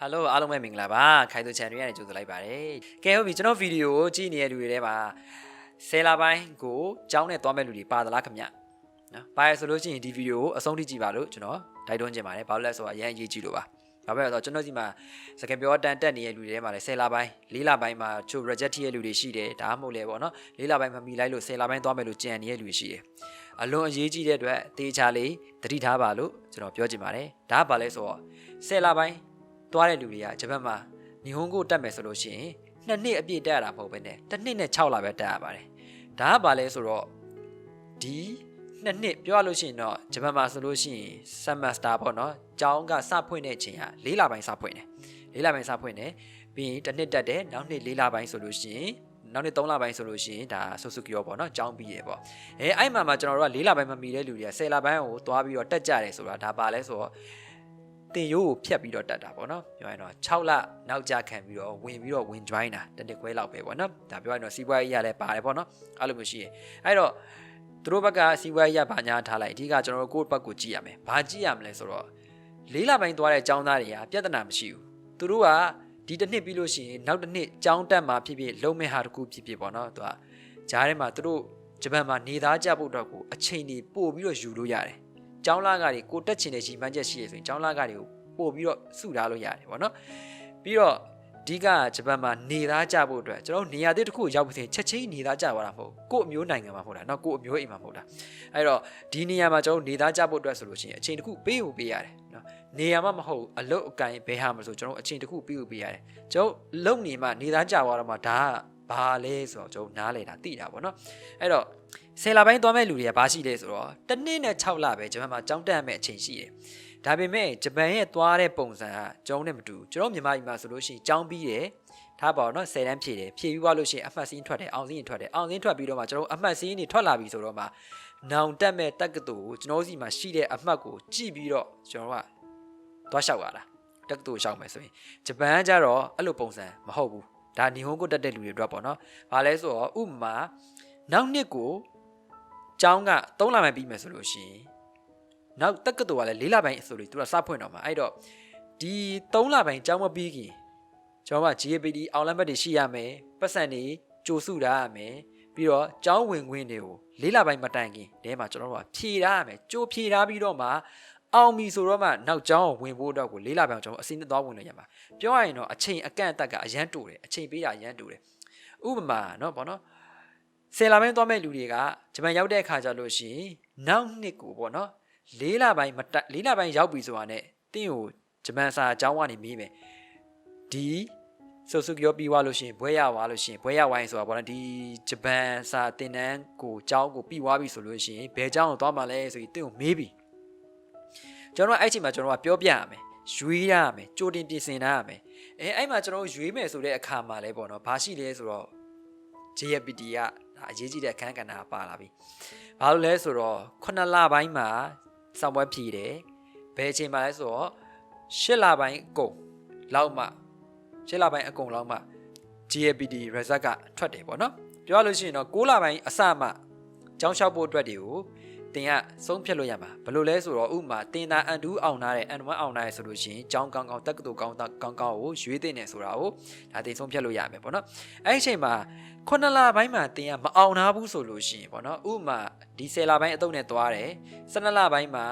ဟယ်လိုအားလုံးပဲမင်္ဂလာပါခိုင်သူ channel ကနေကြိုဆိုလိုက်ပါတယ်ကဲဟုတ်ပြီကျွန်တော်ဗီဒီယိုကိုကြည့်နေတဲ့လူတွေထဲမှာဆယ်လပိုင်းကိုကြောင်းနဲ့သွားမဲ့လူတွေပါသလားခင်ဗျနော်ပါရဆိုလို့ရှိရင်ဒီဗီဒီယိုကိုအဆုံးထိကြည့်ပါလို့ကျွန်တော်တိုက်တွန်းချင်ပါတယ်ဘာလို့လဲဆိုတော့အရင်အရေးကြီးလို့ပါဘာပဲဆိုတော့ကျွန်တော်ဒီမှာစကပြောတန်တက်နေတဲ့လူတွေထဲမှာလည်း10လပိုင်း4လပိုင်းမှာချို reject ရဲ့လူတွေရှိတယ်ဒါမှမဟုတ်လေပေါ့နော်4လပိုင်းမမီလိုက်လို့10လပိုင်းသွားမယ်လို့ကြံနေတဲ့လူတွေရှိတယ်အလွန်အရေးကြီးတဲ့အတွက်တေချာလေးတတိထားပါလို့ကျွန်တော်ပြောချင်ပါတယ်ဒါကဘာလဲဆိုတော့10လပိုင်း သွားတဲ့လူတွေကဂျပန်မှာညီဟွန်ကိုတက်မယ်ဆိုလို့ရှိရင်နှစ်နှစ်အပြည့်တက်ရတာမဟုတ်ဘဲနဲ့တစ်နှစ်နဲ့6လပဲတက်ရပါတယ်ဒါကဘာလဲဆိုတော့ဒီနှစ်နှစ်ပြောရလို့ရှိရင်တော့ဂျပန်မှာဆိုလို့ရှိရင် semester ပေါ့နော်ကျောင်းကစဖွင့်တဲ့အချိန်က၄လပိုင်းစဖွင့်တယ်၄လပိုင်းစဖွင့်တယ်ပြီးရင်တစ်နှစ်တက်တယ်နောက်နှစ်၄လပိုင်းဆိုလို့ရှိရင်နောက်နှစ်3လပိုင်းဆိုလို့ရှိရင်ဒါဆုစုကရောပေါ့နော်ကျောင်းပြီးရပေါ့အဲအဲ့မှာမှာကျွန်တော်တို့က၄လပိုင်းမမီတဲ့လူတွေက10လပိုင်းကိုသွားပြီးတော့တက်ကြတယ်ဆိုတာဒါပါလဲဆိုတော့ တင်ရိုးကိုဖြတ်ပြီးတော့တက်တာပေါ့နော်ပြောရင်တော့6လနောက်ကျခံပြီးတော့ဝင်ပြီးတော့ဝင် join တာတနစ်ခွဲလောက်ပဲပေါ့နော်ဒါပြောရင်တော့စီးပွားရေးရလဲပါတယ်ပေါ့နော်အဲ့လိုမျိုးရှိရင်အဲ့တော့သူတို့ဘက်ကစီးပွားရေးရဘာညာထားလိုက်အဓိကကျွန်တော်တို့ကိုယ့်ဘက်ကိုကြည့်ရမယ်ဘာကြည့်ရမလဲဆိုတော့လေးလပိုင်းသွားတဲ့ចောင်းသားတွေကပြဿနာမရှိဘူးသူတို့ကဒီတစ်နှစ်ပြီးလို့ရှိရင်နောက်တစ်နှစ်ចောင်းတက်မှာဖြစ်ဖြစ်လုံးမဲ့ဟာတစ်ခုဖြစ်ဖြစ်ပေါ့နော်သူကဂျားထဲမှာသူတို့ဂျပန်မှာနေသားကြဖို့တော့ကိုအချိန်ကြီးပို့ပြီးတော့ယူလို့ရတယ် ကျောင်းလာကတွေကိုတက်ချင်တဲ့ရှင်ပန်းချက်ရှိရဆိုရင်ကျောင်းလာကတွေကို ပို့ပြီးတော့စုထားလို့ရတယ်ပေါ့နော်ပြီးတော့အဓိကဂျပန်မှာနေသားကြဖို့အတွက်ကျွန်တော်တို့နေရာသစ်တစ်ခုကိုရောက်ပြီးချက်ချင်းနေသားကြသွားတာမဟုတ်ကို့အမျိုးနိုင်ငံမှာမဟုတ်လားเนาะကို့အမျိုးအိမ်မှာမဟုတ်လားအဲ့တော့ဒီနေရာမှာကျွန်တော်တို့နေသားကြဖို့အတွက်ဆိုလို့ရှိရင်အချိန်တစ်ခုပေးဖို့ပေးရတယ်เนาะနေရာမှမဟုတ်အလုတ်အကင်ဘယ်ဟာမဆိုကျွန်တော်တို့အချိန်တစ်ခုပေးဖို့ပေးရတယ်ကျွန်တော်လုံနေမှနေသားကြသွားတော့မှဒါက ဘာလဲဆိုတော့ကျွန်တော်နားလည်တာသိတာပေါ့နော်အဲ့တော့ဆယ်လပိုင်းသွားမဲ့လူတွေကဘာရှိလဲဆိုတော့တစ်နှစ်နဲ့6လပဲဂျပန်မှာကြောင်းတက်မဲ့အချိန်ရှိတယ်ဒါပေမဲ့ဂျပန်ရဲ့သွားတဲ့ပုံစံကကျွန်တော်နဲ့မတူကျွန်တော်မြန်မာပြည်မှာဆိုလို့ရှိရင်ကြောင်းပြီးတယ်ထားပါတော့နော်10တန်းဖြည့်တယ်ဖြည့်ပြီးွားလို့ရှိရင်အမှတ်စင်းထွက်တယ်အောင်စင်းထွက်တယ်အောင်စင်းထွက်ပြီးတော့မှကျွန်တော်အမှတ်စင်းတွေထွက်လာပြီဆိုတော့မှနောင်တက်မဲ့တက်ကတူကိုကျွန်တော်စီမှာရှိတဲ့အမှတ်ကိုကြည့်ပြီးတော့ကျွန်တော်ကသွားလျှောက်ရတာတက်ကတူလျှောက်မယ်ဆိုရင်ဂျပန်ကကြတော့အဲ့လိုပုံစံမဟုတ်ဘူး ဒါညီဟွန်ကိုတက်တဲ့လူတွေအတွက်ပေါ့နော်။ဘာလဲဆိုတော့ဥပမာနောက်နှစ်ကိုကျောင်းက3လမှပြီးမယ်ဆိုလို့ရှိရင်နောက်တက္ကသိုလ်ကလည်း၄လပိုင်းဆိုလို့သူကစဖွင့်တော့မှာအဲ့တော့ဒီ3လပိုင်းကျောင်းမပြီးခင်ကျွန်တော်က GAPD အောင်လမ်းဘက်တွေရှိရမယ်ပတ်စံတွေကြိုစုထားရမယ်ပြီးတော့ကျောင်းဝင်ခွင့်တွေကို၄လပိုင်းမတိုင်ခင်တဲမှာကျွန်တော်တို့ကဖြည့်ထားရမယ်ကြိုဖြည့်ထားပြီးတော့မှ အောင်ပြီဆိုတော့မှနောက်ကျောင်းကိုဝင်ဖို့တော့ကို၄လပိုင်းကျွန်တော်အစင်းနဲ့သွားဝင်လို့ရမှာပြောရရင်တော့အချိန်အကန့်အသတ်ကအရန်တူတယ်အချိန်ပေးတာအရန်တူတယ်ဥပမာเนาะဗောနော်ဆယ်လပိုင်းသွားမဲ့လူတွေကဂျပန်ရောက်တဲ့အခါကျလို့ရှိရင်နောက်နှစ်ကိုဗောနော် လေးလပိုင်းမတက်လေးလပိုင်းရောက်ပြီဆိုတာနဲ့တင်းကိုဂျပန်စာအကြောင်းကနေမေးမယ်ဒီဆိုစုပြောပြီးွားလို့ရှိရင်ဘွဲရသွားလို့ရှိရင်ဘွဲရဝိုင်းဆိုတာပေါ့နော်ဒီဂျပန်စာတင်တန်းကိုအကြောင်းကိုပြီးွားပြီဆိုလို့ရှိရင်ဘယ်အကြောင်းကိုသွားမှလဲဆိုပြီးတင်းကိုမေးပြီ ကျွန်တော်အဲ့ချိန်မှာကျွန်တော်ကပြောပြရမယ်ရွေးရမယ်ကြိုတင်ပြင်ဆင်ထားရမယ်အဲအဲ့မှာကျွန်တော်ရွေးမယ်ဆိုတဲ့အခါမှာလဲပေါ့နော်ဘာရှိလဲဆိုတော့ JPT ကဒါအရေးကြီးတဲ့အခန်းကဏ္ဍပါလာပြီဘာလို့လဲဆိုတော့9လပိုင်းမှာစောင့်ပွဲဖြည်တယ်ဘယ်အချိန်မှလဲဆိုတော့၈လပိုင်းအကုန်လောက်မှ၈လပိုင်းအကုန်လောက်မှ GAPD result ကထွက်တယ်ပေါ့နော်ပြောရလို့ရှိရင်တော့6လပိုင်းအစမှကျောင်းလျှောက်ဖို့အတွက်တွေကို တင်ကဆုံးဖြတ်လို့ရမှာဘယ်လိုလဲဆိုတော့ဥပမာတင်တာအန်တူးအောင်နာတဲ့ N1 အောင်နာရဲဆိုလို့ရှိရင်ကျောင်းကောင်းကောင်းတက္ကသိုလ်ကောင်းကောင်းကောင်းကိုရွေးတင်နေဆိုတာကိုဒါတင်ဆုံးဖြတ်လို့ရမယ်ပေါ့နော်အဲ့ဒီအချိန်မှာခုနှစ်လပိုင်းမှာတင်ကမအောင်နာဘူးဆိုလို့ရှိရင်ပေါ့နော်ဥပမာဒီ10လပိုင်းအတုံးနဲ့သွားတယ်12လပိုင်းမှာ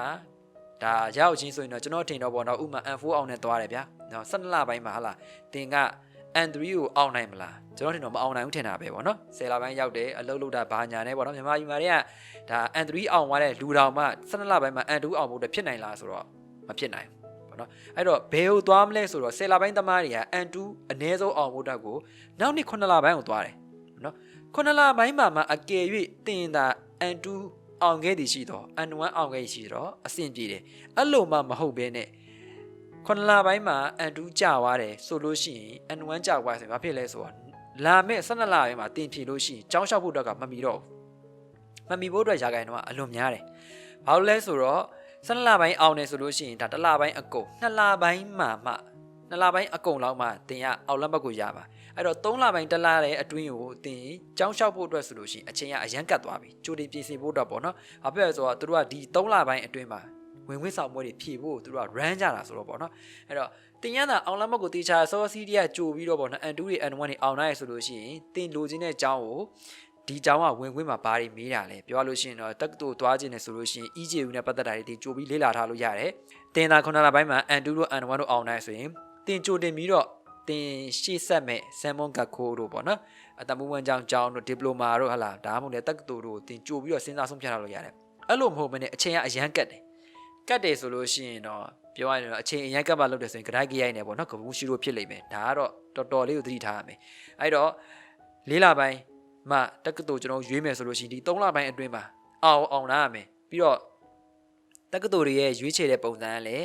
ဒါရောက်ချင်းဆိုရင်တော့ကျွန်တော်ထင်တော့ပေါ့နော်ဥပမာ N4 အောင်နဲ့သွားတယ်ဗျာနော်12လပိုင်းမှာဟာလားတင်က N3 ကိုအောင်နိုင်မလားကျွန်တော်ထင်တော့မအောင်နိုင်ဘူးထင်တာပဲပေါ့နော်10လပိုင်းရောက်တယ်အလုပ်လုပ်တာဘာညာနဲ့ပေါ့နော်မြန်မာပြည်မှာတွေကဒါ N3 အောင်သွားတဲ့လူတော်မှ12လပိုင်းမှာ N2 အောင်ဖို့အတွက်ဖြစ်နိုင်လားဆိုတော့မဖြစ်နိုင်ဘူးပေါ့နော်အဲ့တော့ဘယ်ကိုသွားမလဲဆိုတော့10လပိုင်းသမားတွေက N2 အနည်းဆုံးအောင်ဖို့အတွက်ကိုနောက်နှစ်9လပိုင်းကိုသွားတယ်နော်9လပိုင်းမှာမှအကယ်၍တင်တာ N2 အောင်ခဲ့သည်ရှိတော့ N1 အောင်ခဲ့ရှိတော့အဆင်ပြေတယ်အဲ့လိုမှမဟုတ်ဘဲနဲ့ ခုနလပိုင်းမှာ N2 ကြာသွားတယ်ဆိုလို့ရှိရင် N1 ကြာသွားဆိုရင်ဘာဖြစ်လဲဆိုတော့လာမဲ့12လပိုင်းမှာတင်ဖြေလို့ရှိရင်ကျောင်းလျှောက်ဖို့အတွက်ကမမီတော့ဘူးမမီဖို့အတွက်ရာဂိုင်တော့အလွန်များတယ်ဘာလို့လဲဆိုတော့12လပိုင်းအောင်တယ်ဆိုလို့ရှိရင်ဒါတစ်လပိုင်းအကုန်2လပိုင်းမှာမှ2လပိုင်းအကုန်လောက်မှတင်ရအောက်လက်ဘက်ကိုရပါအဲ့တော့3လပိုင်းတစ်လရဲ့အတွင်းကိုတင်ကျောင်းလျှောက်ဖို့အတွက်ဆိုလို့ရှိရင်အချိန်ကအရန်ကတ်သွားပြီကြိုတင်ပြင်ဆင်ဖို့အတွက်ပေါ့နော်ဘာဖြစ်လဲဆိုတော့သူတို့ကဒီ3လပိုင်းအတွင်းမှာ ဝင်ဝင်ဆောင်ပွဲတွေဖြည့်ဖို့သူတို့က run ကြတာဆိုတော့ပေါ့နော်အဲ့တော့တင်ရတာအောင်လမ်းမကိုတေချာစောစီးတရကြိုပြီးတော့ပေါ့နော် N2 တွေ N1 တွေအောင်နိုင်ရဆိုလို့ရှိရင်တင်လိုချင်တဲ့အကြောင်းကိုဒီအကြောင်းကဝင်ခွင့်မှာဘာတွေမေးတာလဲပြောရလို့ရှိရင်တော့တက္ကသိုလ်သွားခြင်းနဲ့ဆိုလို့ရှိရင် EJU နဲ့ပတ်သက်တာတွေတင်ကြိုပြီးလေ့လာထားလို့ရတယ်တင်တာခုနလပိုင်းမှာ N2 တို့ N1 တို့အောင်နိုင်ဆိုရင်တင်ကြိုတင်ပြီးတော့တင်ရှေ့ဆက်မဲ့ Salmon Gakko တို့ပေါ့နော်အတမူဝန်ကြောင်းကျောင်းတို့ဒီပလိုမာတို့ဟလာဒါမှမဟုတ်လေတက္ကသိုလ်တို့တင်ကြိုပြီးတော့စဉ်းစားဆုံးဖြတ်ထားလို့ရတယ်အဲ့လိုမဟုတ်ဘဲနဲ့အချိန်ကအရန်ကတ်တယ် ကတ်တယ်ဆိုလို့ရှိရင်တော့ပြောရရင်တော့အချိန်အရန်ကတ်မှလုပ်တယ်ဆိုရင်ကြိုက်ကြိုက်နေပေါ့နော်ကပူးရှိလို့ဖြစ်လိမ့်မယ်ဒါကတော့တော်တော်လေးကိုသတိထားရမယ်အဲ့တော့လေးလပိုင်းမှတက္ကသိုလ်ကျွန်တော်ရွေးမယ်ဆိုလို့ရှိရင်ဒီ3လပိုင်းအတွင်းမှာအောင်အောင်လာရမယ်ပြီးတော့တက္ကသိုလ်တွေရဲ့ရွေးချယ်တဲ့ပုံစံကလည်း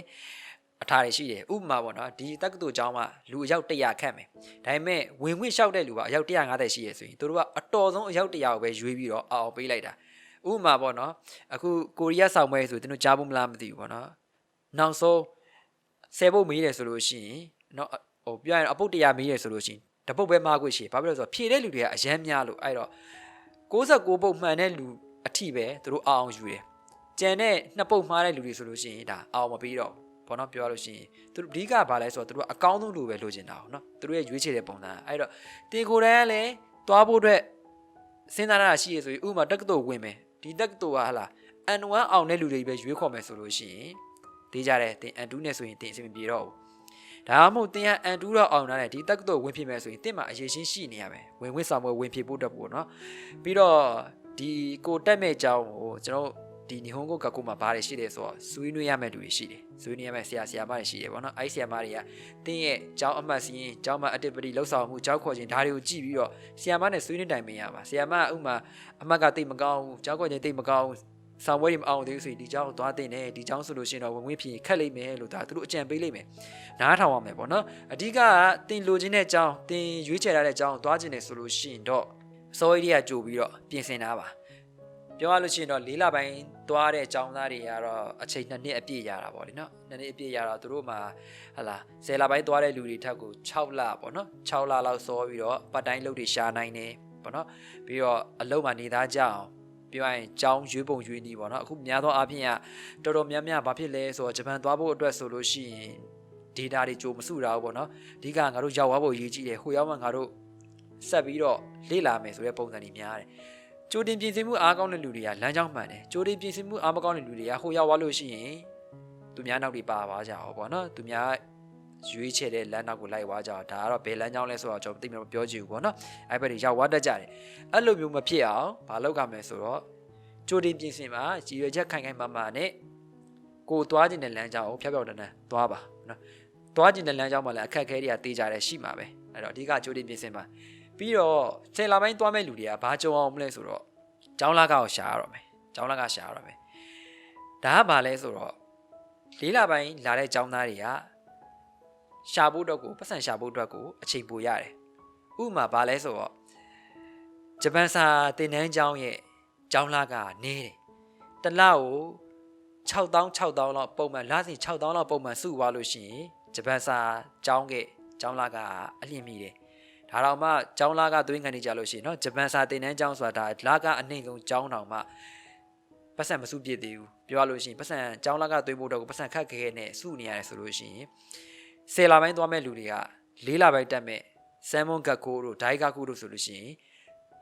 အထားတွေရှိတယ်ဥပမာပေါ့နော်ဒီတက္ကသိုလ်ကျောင်းမှာလူအယောက်100ခန့်မယ်ဒါပေမဲ့ဝင်ခွင့်လျှောက်တဲ့လူကအယောက်150ရှိရဆိုရင်တို့ကအတော်ဆုံးအယောက်100ကိုပဲရွေးပြီးတော့အောင်ပေးလိုက်တာ ဥပမာပေါ့နော်အခုကိုရီးယားဆောင်ပွဲဆိုတို့ကြားဖို့မလားမသိဘူးပေါ့နော်နောက်ဆုံးဆယ်ပုတ်မေးတယ်ဆိုလို့ရှိရင်နော်ဟိုပြောရရင်အပုတ်100မေးတယ်ဆိုလို့ရှိရင်တပုတ်ပဲမှားခွင့်ရှိဘာဖြစ်လို့လဲဆိုတော့ဖြည့်တဲ့လူတွေကအရမ်းများလို့အဲ့တော့69ပုတ်မှန်တဲ့လူအထိပဲသူတို့အောင်ယူတယ်ကြံတဲ့နှစ်ပုတ်မှားတဲ့လူတွေဆိုလို့ရှိရင်ဒါအောင်မပြီးတော့ဘောနော်ပြောရလို့ရှိရင်သူတို့အဓိကဘာလဲဆိုတော့သူတို့အကောင်းဆုံးလူပဲလိုချင်တာဟုတ်နော်သူတို့ရဲ့ရွေးချယ်တဲ့ပုံစံအဲ့တော့တင်ကိုယ်တန်းကလည်းသွားဖို့အတွက်စဉ်းစားရတာရှိရဆိုရင်ဥပမာတက္ကသိုလ်ဝင်မယ် ဒီတက္ကသိုလ်ကဟလာ N1 အောင်တဲ့လူတွေပဲရွေးခေါ်မယ်ဆိုလို့ရှိရင်သေးကြတယ်တင် N2 နဲ့ဆိုရင်တင်အဆင်မပြေတော့ဘူးဒါမှမဟုတ်တင်က N2 တော့အောင်လာတယ်ဒီတက္ကသိုလ်ဝင်ဖြစ်မယ်ဆိုရင်တင်မှာအရေးရှင်းရှိနေရမယ်ဝင်ဝင်ဆောင်ပွဲဝင်ဖြစ်ဖို့အတွက်ပေါ့နော်ပြီးတော့ဒီကိုတက်မဲ့အကြောင်းကိုကျွန်တော် ဒီညီဟွန်ကိုကကူမှာဘာတွေရှိတယ်ဆိုတော့ဆွေးနွေးရမယ့်လူတွေရှိတယ်ဆွေးနွေးရမယ့်ဆရာဆရာမတွေရှိတယ်ပေါ့နော်အဲ့ဆရာမတွေကတင်းရဲ့ကျောင်းအမှတ်စီရင်ကျောင်းမှာအတစ်ပတိလှုပ်ဆောင်မှုကျောင်းခေါ်ခြင်းဒါတွေကိုကြည့်ပြီးတော့ဆရာမနဲ့ဆွေးနွေးတိုင်ပင်ရပါဆရာမဥမာအမှတ်ကတိတ်မကောင်းဘူးကျောင်းခေါ်ခြင်းတိတ်မကောင်းဘူးဆောင်ဝဲတွေမအောင်သေးဘူးဆိုရင်ဒီကျောင်းကိုသွားတင်တယ်ဒီကျောင်းဆိုလို့ရှိရင်တော့ဝင်ဝင်ဖြစ်ခက်လိမ့်မယ်လို့ဒါသူတို့အကြံပေးလိမ့်မယ်နားထောင်ရမယ်ပေါ့နော်အဓိကကတင်လိုချင်တဲ့ကျောင်းတင်ရွေးချယ်ရတဲ့ကျောင်းကိုသွားခြင်းတယ်ဆိုလို့ရှိရင်တော့စောရီတွေကကြိုပြီးတော့ပြင်ဆင်တာပါ ပြောရလို့ရှိရင်တော့၄လပိုင်းသွားတဲ့အကြောင်းသားတွေကတော့အချိန်နှစ်နှစ်အပြည့်ရတာပေါ့လေနော်နှစ်နှစ်အပြည့်ရတော့သူတို့မှာဟလာ10လပိုင်းသွားတဲ့လူတွေထက်ကို6လပေါ့နော်6လလောက်စောပြီးတော့ပတ်တိုင်းလုပ်တွေရှာနိုင်တယ်ပေါ့နော်ပြီးတော့အလုပ်မှာနေသားကြအောင်ပြောရရင်ကြောင်းရွေးပုံရွေးနည်းပေါ့နော်အခုများသောအားဖြင့်ကတော်တော်များများဘာဖြစ်လဲဆိုတော့ဂျပန်သွားဖို့အတွက်ဆိုလို့ရှိရင် data တွေကြိုမစုတာဘူးပေါ့နော်အဓိကငါတို့ရောက်သွားဖို့ရည်ကြီးတယ်ဟိုရောက်မှငါတို့ဆက်ပြီးတော့လေ့လာမယ်ဆိုတဲ့ပုံစံတွေများတယ် ကြိုတင်ပြင်ဆင်မှုအားကောင်းတဲ့လူတွေကလမ်းကြောင်းမှန်တယ်ကြိုတင်ပြင်ဆင်မှုအားမကောင်းတဲ့လူတွေကဟိုရောက်သွားလို့ရှိရင်သူများနောက်တွေပါသွားကြအောင်ပေါ့နော်သူများရွေးချယ်တဲ့လမ်းနောက်ကိုလိုက်သွားကြအောင်ဒါကတော့ဘယ်လမ်းကြောင်းလဲဆိုတော့ကျွန်တော်သိမပြောချင်ဘူးပေါ့နော်အဲ့ဘက်တွေရောက်သွားတတ်ကြတယ်အဲ့လိုမျိုးမဖြစ်အောင်မလုပ်ရမယ်ဆိုတော့ကြိုတင်ပြင်ဆင်ပါကြည်ရွယ်ချက်ခိုင်ခိုင်မာမာနဲ့ကိုသွားခြင်းတဲ့လမ်းကြောင်းကိုဖျောက်ဖျောက်တန်းတန်းသွားပါနော်သွားခြင်းတဲ့လမ်းကြောင်းမှာလည်းအခက်အခဲတွေကတေးကြတယ်ရှိမှာပဲအဲ့တော့အဓိကကြိုတင်ပြင်ဆင်ပါ ပြီးတော့ဆယ်လပိုင်းသွားမဲ့လူတွေကဘာကြုံအောင်မလဲဆိုတော့ကျောင်းလာကောက်ရှာရတော့မယ်ကျောင်းလာကရှာရတော့မယ်ဒါကဘာလဲဆိုတော့လေးလပိုင်းလာတဲ့ကျောင်းသားတွေကရှာဖို့တော့ကိုပတ်စံရှာဖို့အတွက်ကိုအချိန်ပိုရတယ်ဥပမာဘာလဲဆိုတော့ဂျပန်စာတင်နန်းကျောင်းရဲ့ကျောင်းလာကနေတယ်တစ်လကို6000 6000လောက်ပုံမှန်လစဉ်6000လောက်ပုံမှန်စုသွားလို့ရှိရင်ဂျပန်စာကျောင်းကကျောင်းလာကအလျင်မိတယ် ဒါတော့မှကျောင်းလာကသွင်းခံနေကြလို့ရှိရင်နော်ဂျပန်စာသင်တန်းကျောင်းဆိုတာဒါလာကအနှိမ့်ဆုံးကျောင်းတောင်မှပတ်စံမစုပြည့်သေးဘူးပြောရလို့ရှိရင်ပတ်စံကျောင်းလာကသွင်းဖို့တော့ပတ်စံခက်ခဲနဲ့စုနေရတယ်ဆိုလို့ရှိရင်ဆယ်လပိုင်းသွားမဲ့လူတွေကလေးလပိုင်းတက်မဲ့ဆမ်မွန်ဂက်ကိုတို့ဒိုင်ဂါကိုတို့ဆိုလို့ရှိရင်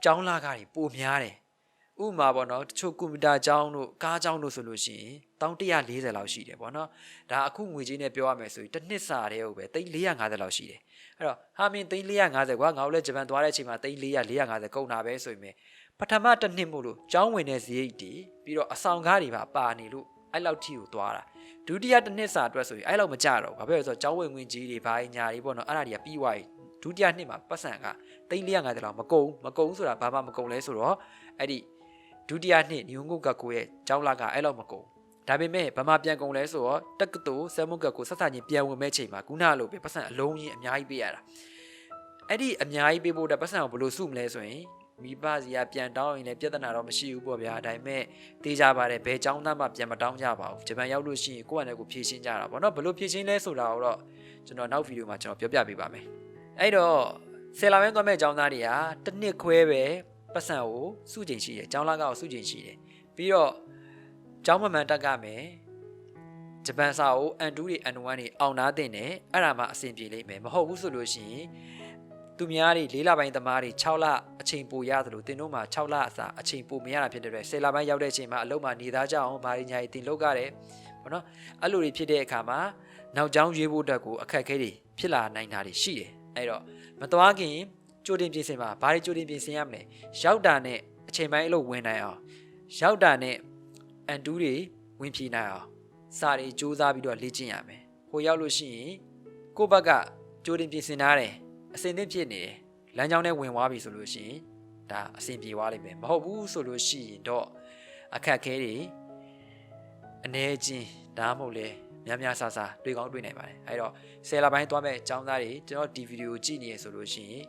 ကျောင်းလာကတွေပိုများတယ် ဥမာပေါ့နော်တချို့ကွန်ပျူတာကျောင်းတို့ကားကျောင်းတို့ဆိုလို့ရှိရင်1140လောက်ရှိတယ်ပေါ့နော်ဒါအခုငွေကြေးနဲ့ပြောရမယ်ဆိုရင်တစ်နှစ်စာတည်းဟုတ်ပဲ3450လောက်ရှိတယ်အဲ့တော့ဟာမင်း3450ကွာငါတို့လည်းဂျပန်သွားတဲ့အချိန်မှာ3400 450ကုန်တာပဲဆိုရင်ပထမတစ်နှစ်မို့လို့ကျောင်းဝင်တဲ့ဈေးတွေပြီးတော့အဆောင်ကားတွေပါပါနေလို့အဲ့လောက်ထိကိုသွားတာဒုတိယတစ်နှစ်စာအတွက်ဆိုရင်အဲ့လောက်မကြတော့ဘာဖြစ်လဲဆိုတော့ကျောင်းဝင်ဝင်ကြီးတွေဘာညာတွေပေါ့နော်အဲ့ဒါတွေကပြီးသွားပြီဒုတိယနှစ်မှာပတ်စံက3450လောက်မကုန်မကုန်ဆိုတာဘာမှမကုန်လဲဆိုတော့အဲ့ဒီ ဒုတိယနှစ်ညုံကုတ်ကကိုရဲ့ကျောင်းလာကအဲ့လောက်မကုန်ဒါပေမဲ့ဗမာပြန်ကုန်လဲဆိုတော့တက္ကသိုလ်ဆမ်မုတ်ကကိုဆက်ဆံချင်းပြန်ဝင်မဲ့ချိန်မှာခုနလိုပဲပတ်စံအလုံးကြီးအများကြီးပေးရတာအဲ့ဒီအများကြီးပေးဖို့အတွက်ပတ်စံကိုဘယ်လိုစုမလဲဆိုရင်မိဘစီကပြန်တောင်းရင်လည်းပြဿနာတော့မရှိဘူးပေါ့ဗျာဒါပေမဲ့တေးကြပါတယ်ဘယ်ចောင်းသားမှပြန်မတောင်းကြပါဘူးဂျပန်ရောက်လို့ရှိရင်ကိုယ့်အနေနဲ့ကိုဖြည့်ရှင်းကြတာပေါ့နော်ဘယ်လိုဖြည့်ရှင်းလဲဆိုတာကိုတော့ကျွန်တော်နောက်ဗီဒီယိုမှာကျွန်တော်ပြောပြပေးပါမယ်အဲ့တော့ဆယ်လာမဲသွားမဲ့ចောင်းသားတွေကတစ်နှစ်ခွဲပဲ ပတ်စံကိုစုချိန်ရှိတယ်ចောင်းလာကောက်စုချိန်ရှိတယ်ပြီးတော့ចောင်းမမှန်တက်ကမယ်ဂျပန်စာကို N2 တွေ N1 တွေအောင်နာတင်တယ်အဲ့ဒါမှအဆင်ပြေလိမ့်မယ်မဟုတ်ဘူးဆိုလို့ရှိရင်သူများတွေ၄လပိုင်းသမားတွေ6လအချိန်ပိုရသလိုတင်တို့မှာ6လအစာအချိန်ပိုမရတာဖြစ်တဲ့အတွက်10လပိုင်းရောက်တဲ့အချိန်မှာအလုပ်မှာနေသားကြအောင်ဘာတွေညာတွေတင်လုပ်ရတယ်ပေါ့နော်အဲ့လိုတွေဖြစ်တဲ့အခါမှာနောက်ကျောင်းရွေးဖို့အတွက်ကိုအခက်အခဲတွေဖြစ်လာနိုင်တာတွေရှိတယ်အဲ့တော့မသွားခင် ကြိုတင်ပြင်ဆင်ပါဘာတွေကြိုတင်ပြင်ဆင်ရမလဲရောက်တာနဲ့အချိန်ပိုင်းအလုပ်ဝင်နိုင်အောင်ရောက်တာနဲ့အန်တူးတွေဝင်ပြေးနိုင်အောင်စာတွေစူးစမ်းပြီးတော့လေ့ကျင့်ရမယ်ဟိုရောက်လို့ရှိရင်ကိုယ့်ဘက်ကကြိုတင်ပြင်ဆင်ထားတယ်အစင်သင့်ဖြစ်နေတယ်လမ်းကြောင်းနဲ့ဝင်သွားပြီဆိုလို့ရှိရင်ဒါအဆင်ပြေသွားလိမ့်မယ်မဟုတ်ဘူးဆိုလို့ရှိရင်တော့အခက်အခဲတွေအနေချင်းဒါမှမဟုတ်လေများများဆဆတွေ့ကောင်းတွေ့နိုင်ပါတယ်အဲ့တော့ဆယ်လပိုင်းသွားမဲ့အကြောင်းသားတွေကျွန်တော်ဒီဗီဒီယိုကြည့်နေရဆိုလို့ရှိရင်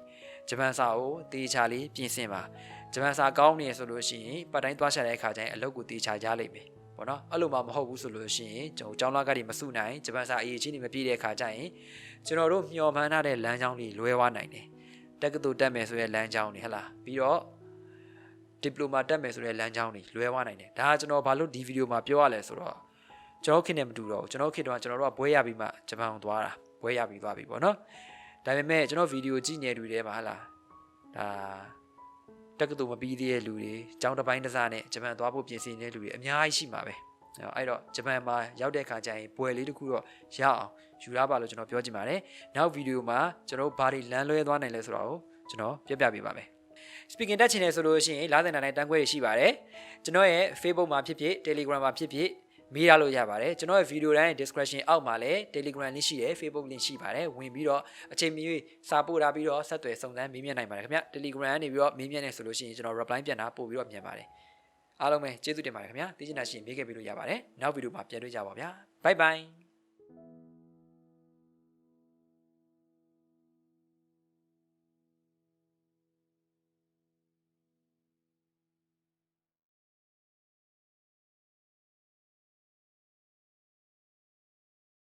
ဂျပန်စာကိုတေချာလေးပြင်ဆင်ပါဂျပန်စာကောင်းနေရဆိုလို့ရှိရင်ပတ်တိုင်းသွားရှာတဲ့အခါကျရင်အလုပ်ကိုတေချာရလိမ့်မယ်ပေါ့နော်အဲ့လိုမှမဟုတ်ဘူးဆိုလို့ရှိရင်ကျွန်တော်ကျောင်းလာကတွေမစုနိုင်ဂျပန်စာအရေးချင်းတွေမပြည့်တဲ့အခါကျရင်ကျွန်တော်တို့မျှော်မှန်းထားတဲ့လမ်းကြောင်းတွေလွဲသွားနိုင်တယ်တက္ကသိုလ်တက်မယ်ဆိုတဲ့လမ်းကြောင်းတွေဟဟလားပြီးတော့ဒီပလိုမာတက်မယ်ဆိုတဲ့လမ်းကြောင်းတွေလွဲသွားနိုင်တယ်ဒါကကျွန်တော်ဘာလို့ဒီဗီဒီယိုမှာပြောရလဲဆိုတော့ကျွန်တော်ခင်နဲ့မတူတော့ဘူးကျွန်တော်ခင်တော့ကျွန်တော်တို့ကဘွဲရပြီးမှဂျပန်ကိုသွားတာဘွဲရပြီးသွားပြီပေါ့နော် ဒါပေမဲ့ကျွန်တော်ဗီဒီယိုကြည့်နေတူတယ်ပါဟလားဒါတက္ကသိုလ်မပြီးသေးတဲ့လူတွေကျောင်းတစ်ပိုင်းတစ်စားနဲ့ဂျပန်သွားဖို့ပြင်ဆင်နေတဲ့လူတွေအများကြီးရှိမှာပဲအဲ့တော့ဂျပန်မှာရောက်တဲ့ခါကျရင်ဘွယ်လေးတစ်ခုတော့ရအောင်ယူရပါလို့ကျွန်တော်ပြောချင်ပါတယ်နောက်ဗီဒီယိုမှာကျွန်တော်ဘာတွေလမ်းလွဲသွားနိုင်လဲဆိုတော့ကျွန်တော်ပြပြပေးပါမယ် speaking တက်ချင်တယ်ဆိုလို့ရှိရင်လာတဲ့နာတိုင်းတန်းခွဲတွေရှိပါတယ်ကျွန်တော်ရဲ့ Facebook မှာဖြစ်ဖြစ် Telegram မှာဖြစ်ဖြစ် မေးရလို့ရပါတယ်ကျွန်တော်ရဲ့ video တိုင်း description အောက်မှာလည်း Telegram link ရှိတယ် Facebook link ရှိပါတယ်ဝင်ပြီးတော့အချိန်မီစာပို့ထားပြီးတော့ဆက်သွယ်စုံစမ်းမေးမြန်းနိုင်ပါတယ်ခင်ဗျ Telegram ကနေပြီးတော့မေးမြန်းနေဆိုလို့ရှိရင်ကျွန်တော် reply ပြန်တာပို့ပြီးတော့မြင်ပါတယ်အားလုံးပဲကျေးဇူးတင်ပါတယ်ခင်ဗျာသိချင်တာရှိရင်မေးခဲ့ပြီးလို့ရပါတယ်နောက်ဗီဒီယိုမှာပြန်တွေ့ကြပါဗျာ bye bye